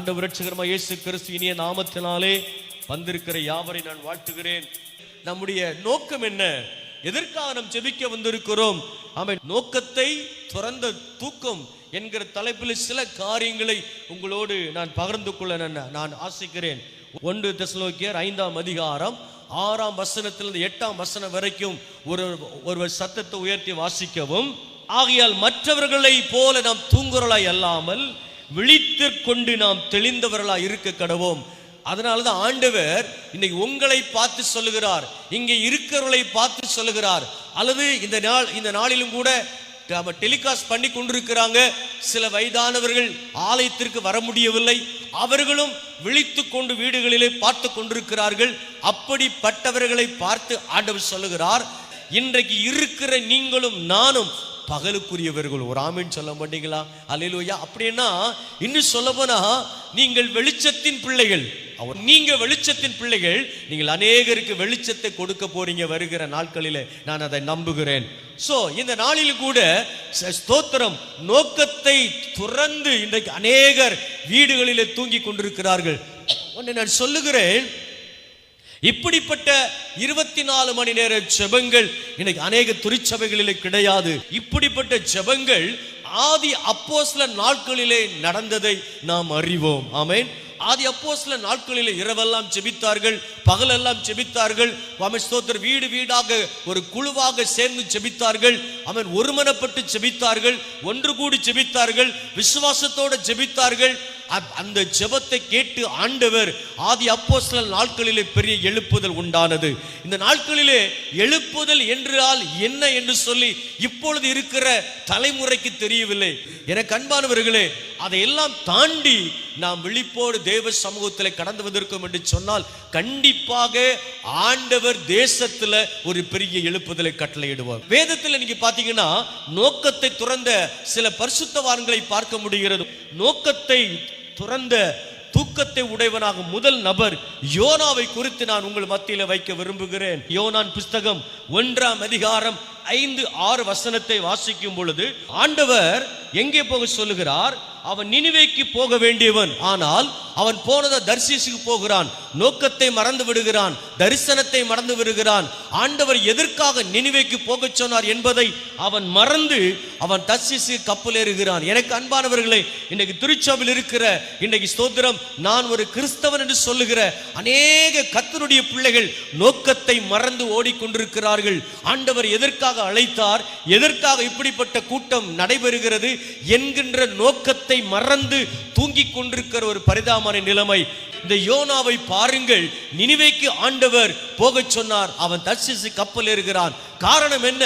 ஆண்டவர் ரட்சகரமா இயேசு கிறிஸ்து இனிய நாமத்தினாலே வந்திருக்கிற யாவரை நான் வாழ்த்துகிறேன். நம்முடைய நோக்கம் என்ன? எதற்காக நாம் செபிக்க வந்திருக்கிறோம்? ஆமென் நோக்கத்தை துறந்த தூக்கம் என்கிற தலைப்பில் சில காரியங்களை உங்களோடு நான் பகிர்ந்து கொள்ள நான் நான் ஆசைக்கிறேன். ஒன்று தசலோக்கியர் ஐந்தாம் அதிகாரம் ஆறாம் வசனத்திலிருந்து எட்டாம் வசனம் வரைக்கும் ஒரு ஒருவர் சத்தத்தை உயர்த்தி வாசிக்கவும். ஆகையால் மற்றவர்களை போல நாம் தூங்குறலாய் அல்லாமல் விழித்துக் கொண்டு நாம் தெளிந்தவர்களாக இருக்க கடவோம். அதனால தான் ஆண்டவர் இன்னைக்கு உங்களை பார்த்து சொல்லுகிறார் இங்கே இருக்கிறவர்களை பார்த்து சொல்லுகிறார். அல்லது இந்த நாள் இந்த நாளிலும் கூட நம்ம டெலிகாஸ்ட் பண்ணி கொண்டிருக்கிறாங்க. சில வயதானவர்கள் ஆலயத்திற்கு வர முடியவில்லை. அவர்களும் விழித்து கொண்டு வீடுகளிலே பார்த்து கொண்டிருக்கிறார்கள். அப்படிப்பட்டவர்களை பார்த்து ஆண்டவர் சொல்லுகிறார் இன்றைக்கு இருக்கிற நீங்களும் நானும் பகலுக்குரியவர்கள் ஒரு ஆமீன் சொல்ல மாட்டீங்களா? அலையிலோயா அப்படின்னா இன்னும் சொல்ல போனா நீங்கள் வெளிச்சத்தின் பிள்ளைகள். அவர் நீங்க வெளிச்சத்தின் பிள்ளைகள். நீங்கள் அநேகருக்கு வெளிச்சத்தை கொடுக்க போறீங்க வருகிற நாட்களில். நான் அதை நம்புகிறேன். ஸோ இந்த நாளில் கூட ஸ்தோத்திரம். நோக்கத்தை துறந்து இன்றைக்கு அநேகர் வீடுகளிலே தூங்கி கொண்டிருக்கிறார்கள். ஒன்று நான் சொல்லுகிறேன். இப்படிப்பட்ட இருபத்தி நாலு மணி நேர ஜெபங்கள் இன்னைக்கு அநேக திருச்சபைகளிலே கிடையாது. இப்படிப்பட்ட ஜெபங்கள் ஆதி அப்போஸ்ல நாட்களிலே நடந்ததை நாம் அறிவோம். ஆமேன். ஆதி அப்போஸ்ல நாட்களிலே இரவெல்லாம் ஜெபித்தார்கள் பகலெல்லாம் ஜெபித்தார்கள் அவன் ஸ்தோத்தர் வீடு வீடாக ஒரு குழுவாக சேர்ந்து ஜெபித்தார்கள் அவன் ஒருமனப்பட்டு ஜெபித்தார்கள் ஒன்று கூடி ஜெபித்தார்கள் விசுவாசத்தோடு ஜெபித்தார்கள் அந்த ஜெபத்தை கேட்டு ஆண்டவர் ஆதி அப்போஸ்தல நாட்களிலே பெரிய எழுப்புதல் உண்டானது. இந்த நாட்களிலே எழுப்புதல் என்றால் என்ன என்று சொல்லி இப்பொழுது இருக்கிற தலைமுறைக்கு தெரியவில்லை. எனக்கு அன்பானவர்களே அதையெல்லாம் தாண்டி நாம் விழிப்போடு தேவ சமூகத்தில் கடந்து வந்திருக்கோம் என்று சொன்னால் கண்டிப்பாக ஆண்டவர் தேசத்துல ஒரு பெரிய எழுப்புதலை கட்டளையிடுவார். வேதத்தில் நீங்க பாத்தீங்கன்னா நோக்கத்தை துறந்த சில பரிசுத்தவான்களை பார்க்க முடிகிறது. நோக்கத்தை துறந்த தூக்கத்தை உடையவனாக முதல் நபர் யோனாவை குறித்து நான் உங்கள் மத்தியில் வைக்க விரும்புகிறேன். யோனான் புஸ்தகம் ஒன்றாம் அதிகாரம் ஐந்து ஆறு வசனத்தை வாசிக்கும் பொழுது ஆண்டவர் எங்கே போக சொல்லுகிறார்? அவன் நினிவேக்கு போக வேண்டியவன். ஆனால் அவன் போனதை தரிசிசுக்கு போகிறான். நோக்கத்தை மறந்து விடுகிறான். தரிசனத்தை மறந்து விடுகிறான். ஆண்டவர் எதற்காக நினிவேக்கு போகச் சொன்னார் என்பதை அவன் மறந்து அவன் தர்சிசு கப்பல் ஏறுகிறான். எனக்கு அன்பானவர்களே இன்னைக்கு திருச்சபையில் இருக்கிற இன்னைக்கு ஸ்தோத்திரம் நான் ஒரு கிறிஸ்தவன் என்று சொல்லுகிற அநேக கத்தருடைய பிள்ளைகள் நோக்கத்தை மறந்து ஓடிக்கொண்டிருக்கிறார்கள். ஆண்டவர் எதற்காக அழைத்தார்? எதற்காக இப்படிப்பட்ட கூட்டம் நடைபெறுகிறது? என்கின்ற நோக்கத்தை மறந்து தூங்கிக் கொண்டிருக்கிற ஒரு பரிதாபமான நிலைமை. இந்த யோனாவை பாருங்கள் நினைவைக்கு ஆண்டவர் போகச் சொன்னார். அவன் தர்சிசு கப்பல் ஏறுகிறான். காரணம் என்ன?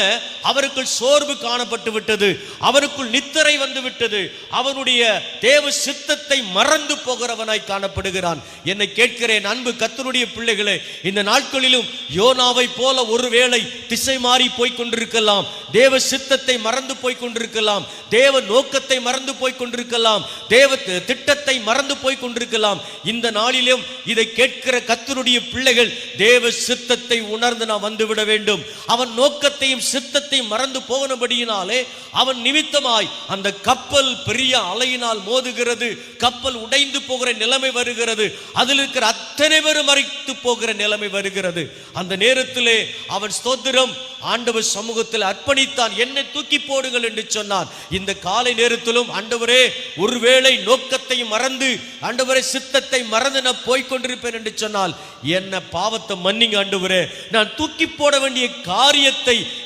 அவருக்குள் சோர்வு காணப்பட்டு விட்டது. அவருக்குள் நித்திரை வந்து விட்டது. அவனுடைய தேவ சித்தத்தை மறந்து போகிறவனாய் காணப்படுகிறான். என்னை கேட்கிறேன் அன்பு கத்தனுடைய பிள்ளைகளே இந்த நாட்களிலும் யோனாவை போல ஒருவேளை திசை மாறி போய் கொண்டிருக்கலாம். தேவ சித்தத்தை மறந்து போய் கொண்டிருக்கலாம். தேவ நோக்கத்தை மறந்து போய் கொண்டிருக்கலாம். தேவ திட்டத்தை மறந்து போய் கொண்டிருக்கலாம். இந்த நாளிலும் இதை கேட்கிற கத்தனுடைய பிள்ளைகள் தேவ சித்தத்தை உணர்ந்து நாம் வந்துவிட வேண்டும். அவன் நோக்கத்தையும் சித்தத்தையும் மறந்து போனபடியினாலே அவன் நிமித்தமாய் அந்த கப்பல் பெரிய அலையினால் மோதுகிறது கப்பல் உடைந்து போகிற நிலைமை வருகிறது அதில் இருக்கிற அத்தனை பேரும் மறைத்து போகிற நிலைமை வருகிறது. அந்த நேரத்திலே அவன் ஸ்தோத்திரம் ஆண்டவர் சமூகத்தில் அர்ப்பணித்தான் என்னை தூக்கி போடுங்கள் என்று சொன்னான். இந்த காலை நேரத்திலும் ஆண்டவரே ஒருவேளை நோக்கத்தையும் மறந்து ஆண்டவரே சித்தத்தை மறந்து நான் போய்கொண்டிருப்பேன் என்று சொன்னால் என்ன பாவத்தை மன்னிங்க ஆண்டவரே நான் தூக்கி போட வேண்டிய காரியத்தை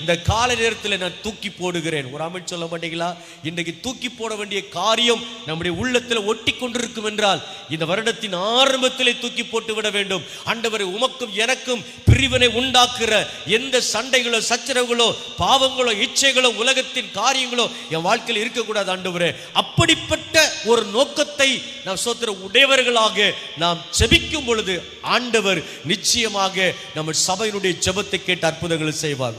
இந்த கால நேரத்தில் நான் தூக்கி போடுகிறேன். ஒரு அமைச்சு சொல்ல மாட்டீங்களா? இன்றைக்கு தூக்கி போட வேண்டிய காரியம் நம்முடைய உள்ளத்தில் ஒட்டி கொண்டிருக்கும் என்றால் இந்த வருடத்தின் ஆரம்பத்திலே தூக்கி போட்டு விட வேண்டும். ஆண்டவரை உமக்கும் எனக்கும் பிரிவினை உண்டாக்குற எந்த சண்டைகளோ சச்சரவுகளோ பாவங்களோ இச்சைகளோ உலகத்தின் காரியங்களோ என் வாழ்க்கையில் இருக்கக்கூடாது ஆண்டவரே. அப்படிப்பட்ட ஒரு நோக்கத்தை நாம் சோத்திர உடையவர்களாக நாம் செபிக்கும் பொழுது ஆண்டவர் நிச்சயமாக நம்ம சபையினுடைய ஜெபத்தை கேட்டு அற்புதங்களை செய்வார்.